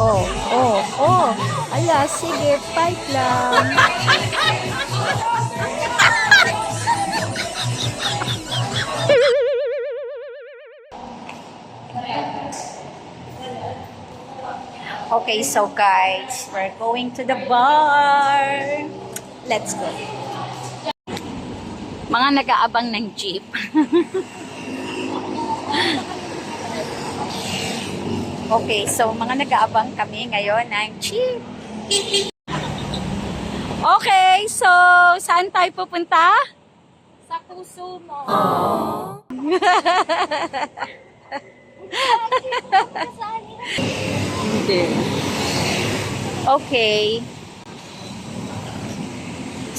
Oh, oh, oh. Ala, sige, fight lang. Okay, so guys, we're going to the bar. Let's go. Mga nag-aabang ng jeep. okay, so mga nag-aabang kami ngayon ng jeep. Okay, so saan tayo pupunta? Sa puso mo. Hindi. Okay.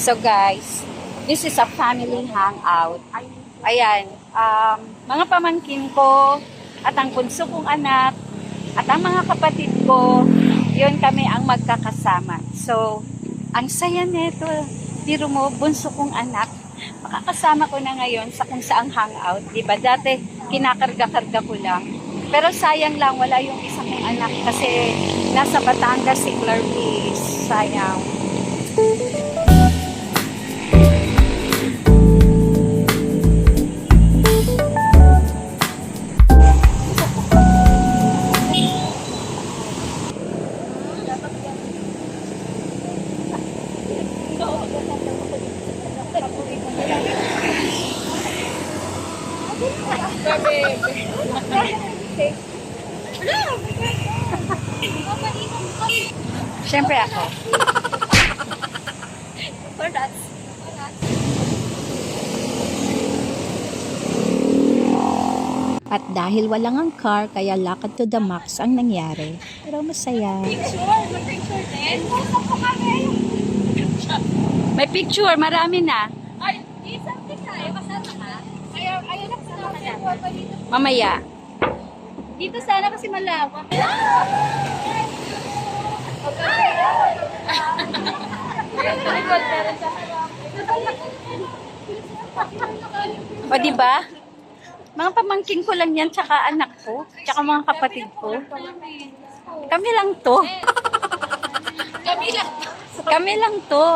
So guys, this is a family hangout. Ayan, um, mga pamangkin ko at ang bunso kong anak at ang mga kapatid ko, yun kami ang magkakasama. So, ang saya nito, biro mo, bunso kong anak, makakasama ko na ngayon sa kung saang hangout. Ba? Dati, kinakarga-karga ko lang. Pero sayang lang, wala yung isa kong anak kasi nasa Batangas si Clarice. Sayang. Siyempre ako. At dahil walang ang car, kaya lakad to the max ang nangyari. Pero masaya. Picture, din. Puso kami. May picture, marami na. Ay, isang kita eh. Kasama ka? Ayaw, ayaw na Mamaya. dito sana kasi malawak. O, di ba? Mga pamangkin ko lang yan, tsaka anak ko, tsaka mga kapatid ko. Kami lang to. Kami lang. Kami lang to.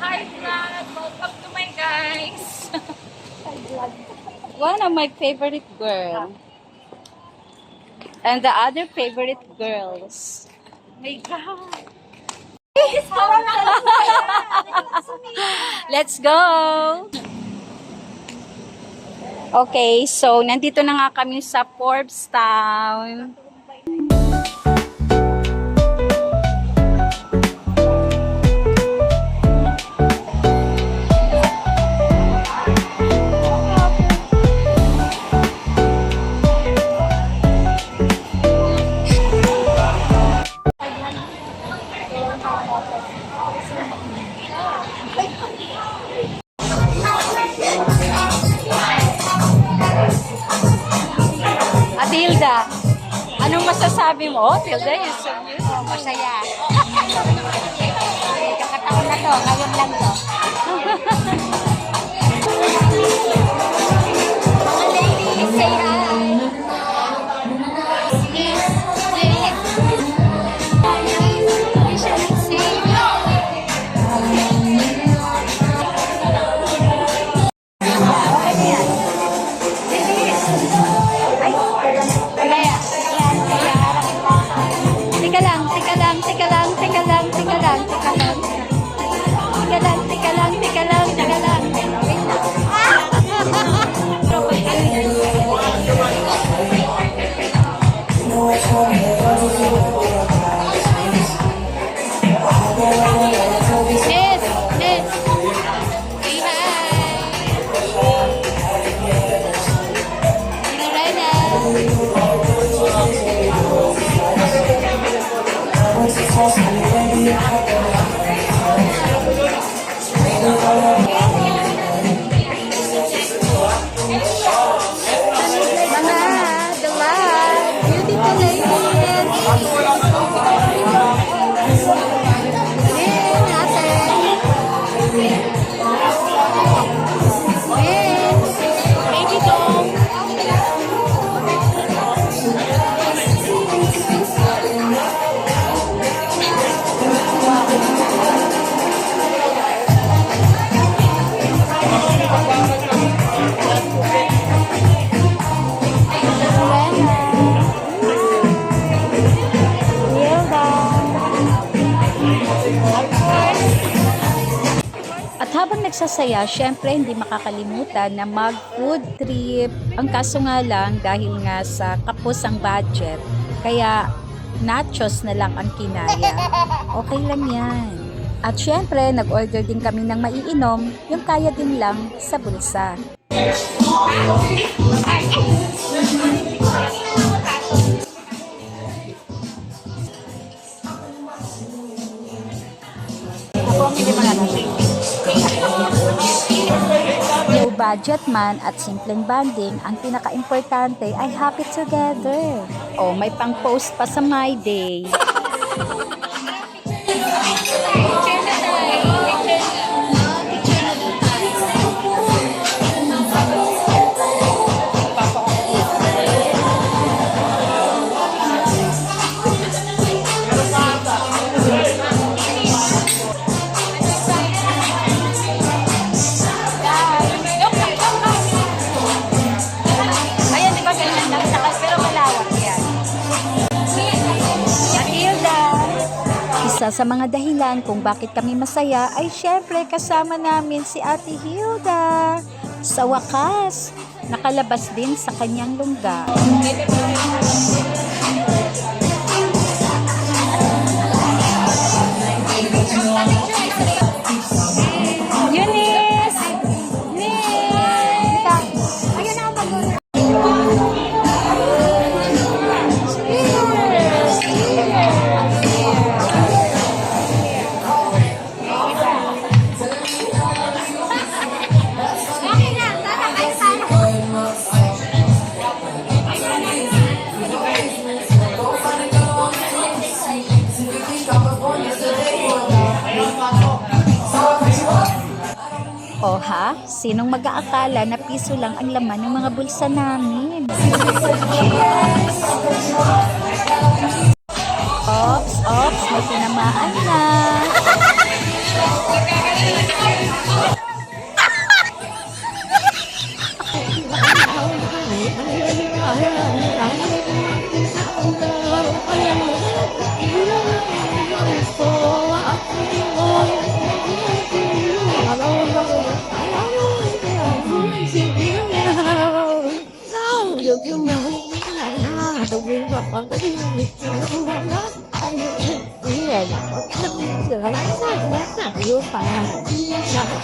Hi One of my favorite girl. And the other favorite girls. My God. Let's go! Okay, so nandito na nga kami sa Forbes Town. Atilda, anong masasabi mo? Oh, Tilda, you're so beautiful. Masaya. Kakataon na to. Ngayon lang to. nagsasaya, syempre hindi makakalimutan na mag-food trip. Ang kaso nga lang, dahil nga sa kapos ang budget, kaya nachos na lang ang kinaya. Okay lang yan. At syempre, nag-order din kami ng maiinom, yung kaya din lang sa bulsa. Low budget man at simpleng banding, ang pinaka-importante ay happy together. Oh, may pang-post pa sa My Day. Isa sa mga dahilan kung bakit kami masaya ay syempre kasama namin si Ate Hilda. Sa wakas, nakalabas din sa kanyang lungga. O ha? Sinong mag-aakala na piso lang ang laman ng mga bulsa namin? Ops, ops, may tinamaan na. 我的心里面只有你没有他看不见我自己也想要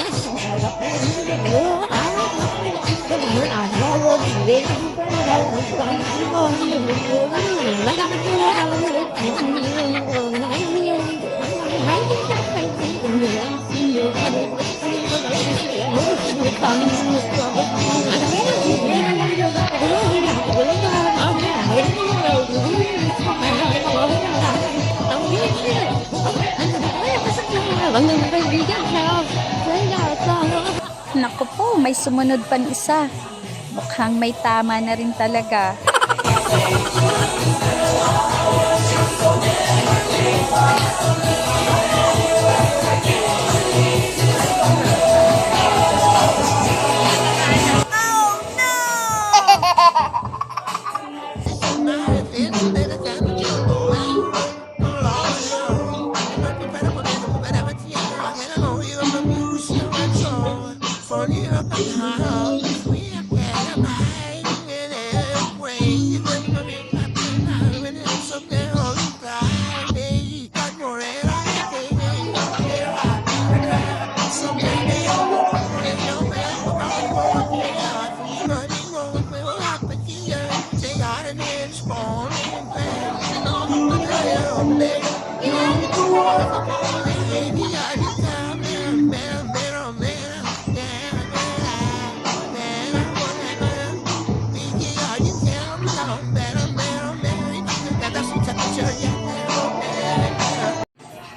拥有你我的情真意切 Naku po, may sumunod pan isa. Mukhang may tama na rin talaga.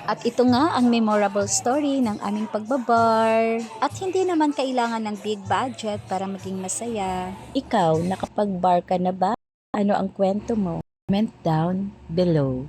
At ito nga ang memorable story ng aming pagbabar. At hindi naman kailangan ng big budget para maging masaya. Ikaw, nakapag-bar ka na ba? Ano ang kwento mo? Comment down below.